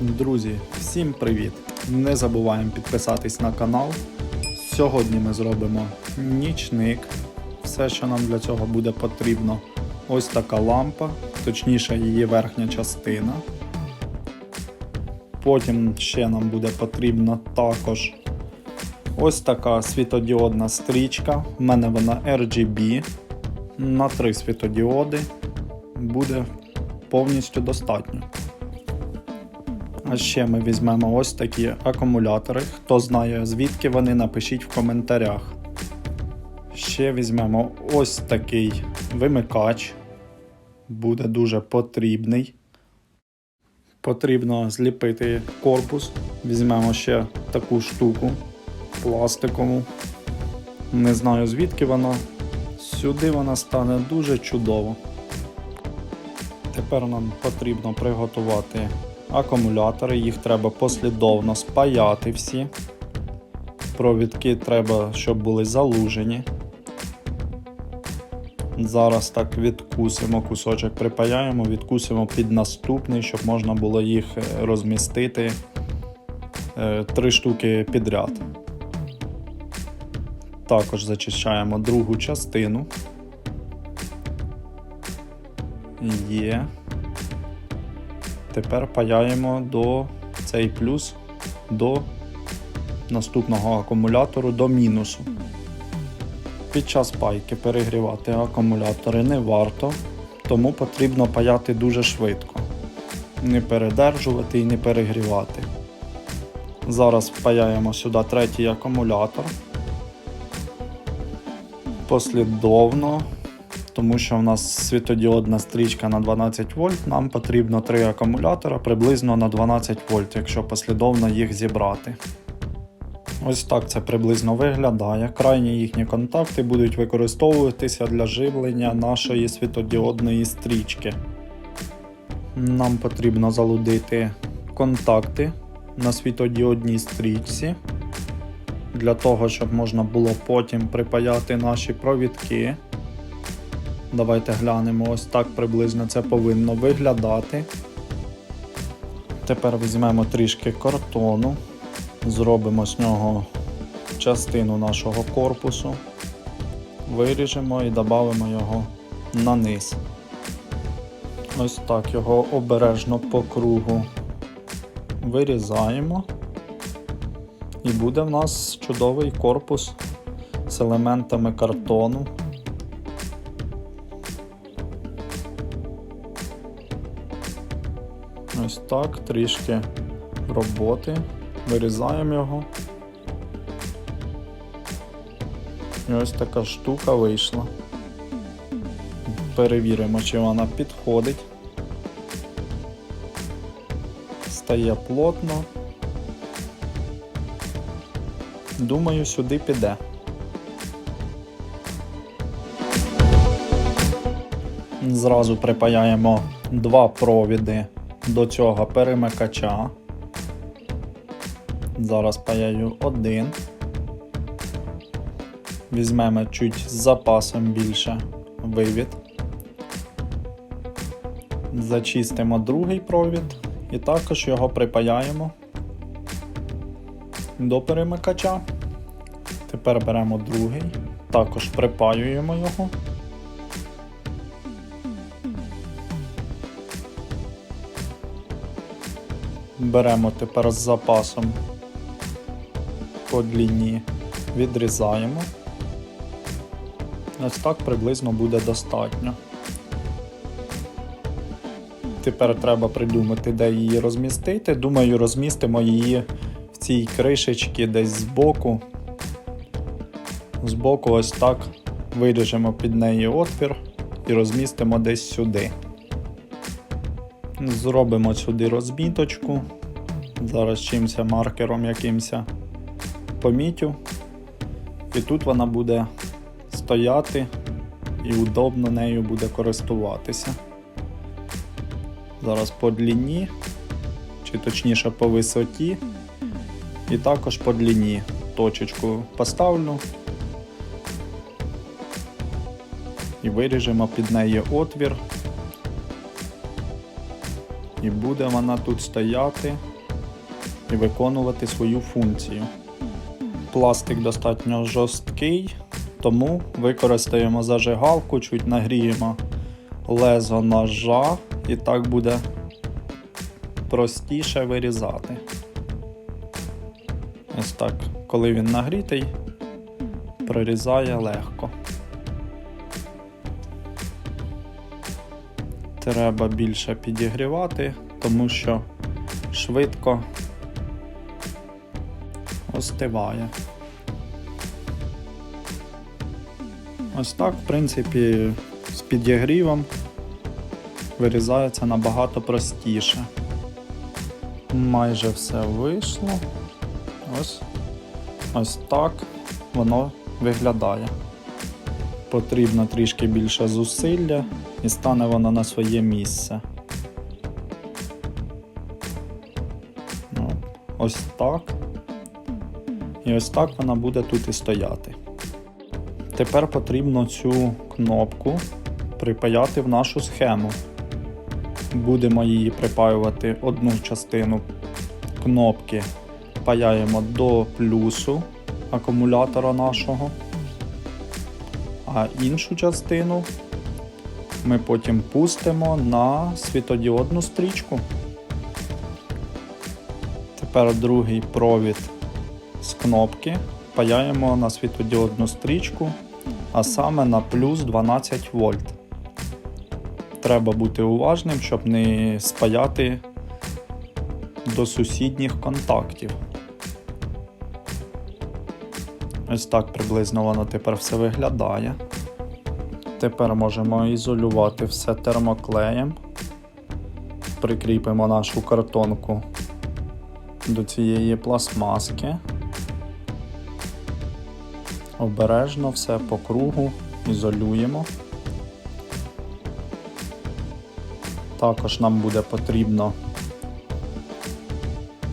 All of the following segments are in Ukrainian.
Друзі, всім привіт! Не забуваємо підписатись на канал. Сьогодні ми зробимо нічник. Все, що нам для цього буде потрібно. Ось така лампа, точніше її верхня частина. Потім ще нам буде потрібно також ось така світодіодна стрічка. У мене вона RGB на три світодіоди. Буде повністю достатньо. А ще ми візьмемо ось такі акумулятори. Хто знає звідки вони, напишіть в коментарях. Ще візьмемо ось такий вимикач. Буде дуже потрібний. Потрібно зліпити корпус. Візьмемо ще таку штуку пластикову. Не знаю звідки вона. Сюди вона стане дуже чудово. Тепер нам потрібно приготувати акумулятори, їх треба послідовно спаяти всі. Провідки треба, щоб були залужені. Зараз так відкусимо кусочок, припаяємо, відкусимо під наступний, щоб можна було їх е, розмістити е, три штуки підряд. Також зачищаємо другу частину. Є. Тепер паяємо до цей плюс до наступного акумулятору до мінусу. Під час пайки перегрівати акумулятори не варто, тому потрібно паяти дуже швидко. Не передержувати і не перегрівати. Зараз впаяємо сюди третій акумулятор. Послідовно тому що в нас світодіодна стрічка на 12 вольт, нам потрібно 3 акумулятора приблизно на 12 вольт, якщо послідовно їх зібрати. Ось так це приблизно виглядає. Крайні їхні контакти будуть використовуватися для живлення нашої світодіодної стрічки. Нам потрібно залудити контакти на світодіодній стрічці. Для того, щоб можна було потім припаяти наші провідки. Давайте глянемо, ось так приблизно це повинно виглядати. Тепер візьмемо трішки картону, зробимо з нього частину нашого корпусу, виріжемо і додамо його на низ. Ось так його обережно по кругу вирізаємо. І буде в нас чудовий корпус з елементами картону. Ось так, трішки роботи. Вирізаємо його. І ось така штука вийшла. Перевіримо, чи вона підходить. Стає плотно. Думаю, сюди піде. Зразу припаяємо два провіди до цього перемикача. Зараз паяю один. Візьмемо чуть з запасом більше вивід. Зачистимо другий провід і також його припаяємо до перемикача. Тепер беремо другий, також припаюємо його. Беремо тепер з запасом по длині, відрізаємо. Ось так приблизно буде достатньо. Тепер треба придумати, де її розмістити. Думаю, розмістимо її в цій кришечці десь збоку. Збоку ось так виріжемо під неї отвір і розмістимо десь сюди. Зробимо сюди розміточку. Зараз чимся маркером якимось помітю. І тут вона буде стояти і удобно нею буде користуватися. Зараз по длині, чи точніше по висоті, і також по длині точечку поставлю і виріжемо під неї отвір. І буде вона тут стояти і виконувати свою функцію. Пластик достатньо жорсткий, тому використаємо зажигалку, чуть нагріємо лезо ножа і так буде простіше вирізати. Ось так, коли він нагрітий, прорізає легко. Треба більше підігрівати, тому що швидко остиває. Ось так, в принципі, з підігрівом вирізається набагато простіше. Майже все вийшло. Ось, ось так воно виглядає. Потрібно трішки більше зусилля і стане воно на своє місце. Ну, ось так. І ось так вона буде тут і стояти. Тепер потрібно цю кнопку припаяти в нашу схему. Будемо її припаювати одну частину кнопки паяємо до плюсу акумулятора нашого, а іншу частину ми потім пустимо на світодіодну стрічку. Тепер другий провід кнопки паяємо на світодіодну стрічку, а саме на плюс 12 вольт. Треба бути уважним, щоб не спаяти до сусідніх контактів. Ось так приблизно воно тепер все виглядає. Тепер можемо ізолювати все термоклеєм. Прикріпимо нашу картонку до цієї пластмаски. Обережно все по кругу ізолюємо. Також нам буде потрібно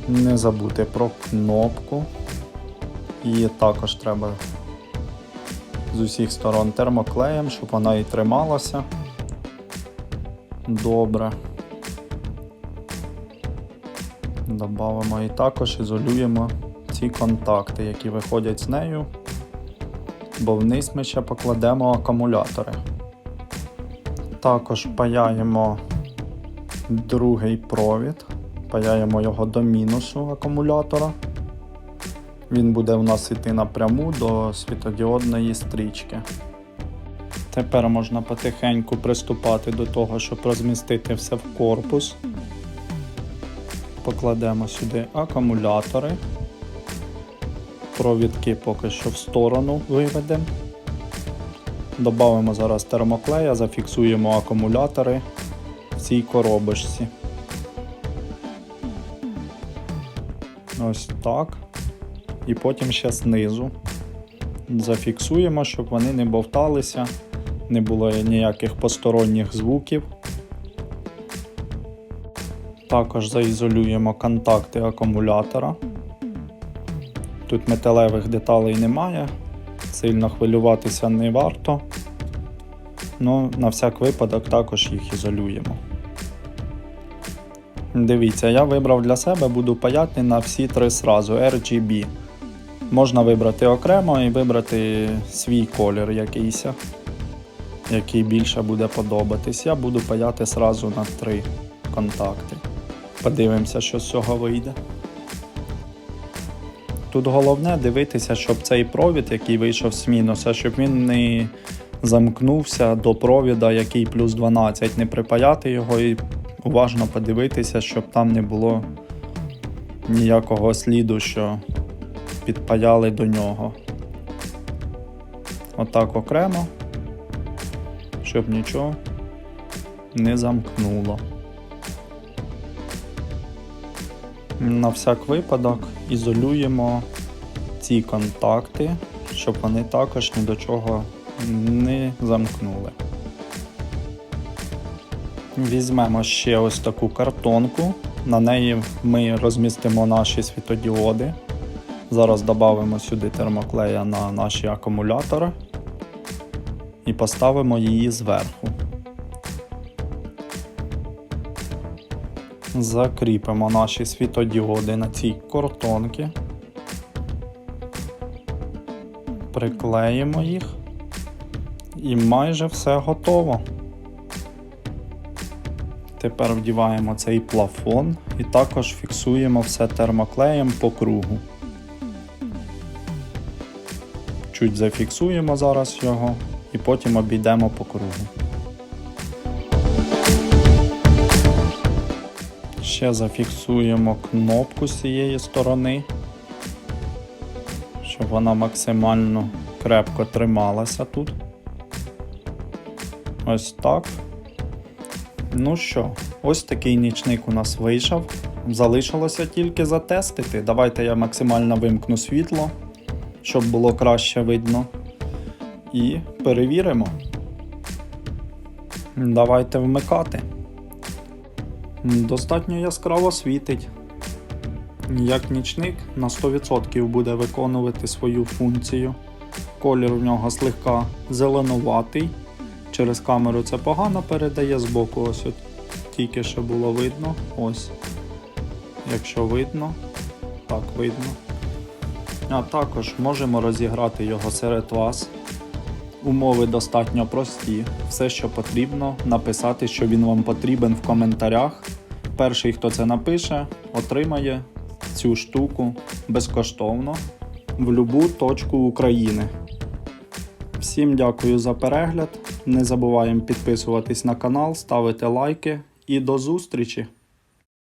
не забути про кнопку. Її також треба з усіх сторон термоклеєм, щоб вона і трималася добре. Добавимо і також ізолюємо ці контакти, які виходять з нею, бо вниз ми ще покладемо акумулятори. Також паяємо другий провід, паяємо його до мінусу акумулятора. Він буде в нас йти напряму до світодіодної стрічки. Тепер можна потихеньку приступати до того, щоб розмістити все в корпус. Покладемо сюди акумулятори. Провідки поки що в сторону виведемо. Добавимо зараз термоклея, зафіксуємо акумулятори в цій коробочці. Ось так і потім ще знизу. Зафіксуємо, щоб вони не бовталися, не було ніяких посторонніх звуків. Також заізолюємо контакти акумулятора. Тут металевих деталей немає, сильно хвилюватися не варто. Ну, на всяк випадок також їх ізолюємо. Дивіться, я вибрав для себе, буду паяти на всі три сразу RGB. Можна вибрати окремо і вибрати свій колір якийсь, який більше буде подобатись. Я буду паяти сразу на три контакти. Подивимося, що з цього вийде. Тут головне дивитися, щоб цей провід, який вийшов з мінуса, щоб він не замкнувся до провіда, який плюс 12, не припаяти його і уважно подивитися, щоб там не було ніякого сліду, що підпаяли до нього. Отак окремо, щоб нічого не замкнуло. На всяк випадок ізолюємо ці контакти, щоб вони також ні до чого не замкнули. Візьмемо ще ось таку картонку, на неї ми розмістимо наші світодіоди. Зараз додамо сюди термоклея на наші акумулятори і поставимо її зверху. Закріпимо наші світодіоди на цій картонці. Приклеїмо їх. І майже все готово. Тепер вдіваємо цей плафон і також фіксуємо все термоклеєм по кругу. Чуть зафіксуємо зараз його і потім обійдемо по кругу. Ще зафіксуємо кнопку з цієї сторони, щоб вона максимально крепко трималася тут. Ось так. Ну що, ось такий нічник у нас вийшов. Залишилося тільки затестити. Давайте я максимально вимкну світло, щоб було краще видно. І перевіримо. Давайте вмикати. Достатньо яскраво світить. Як нічник на 100% буде виконувати свою функцію. Колір в нього слегка зеленуватий. Через камеру це погано передає збоку, ось от тільки що було видно. Ось. Якщо видно, так видно. А також можемо розіграти його серед вас. Умови достатньо прості. Все, що потрібно, написати, що він вам потрібен в коментарях. Перший, хто це напише, отримає цю штуку безкоштовно в будь-яку точку України. Всім дякую за перегляд. Не забуваємо підписуватись на канал, ставити лайки і до зустрічі!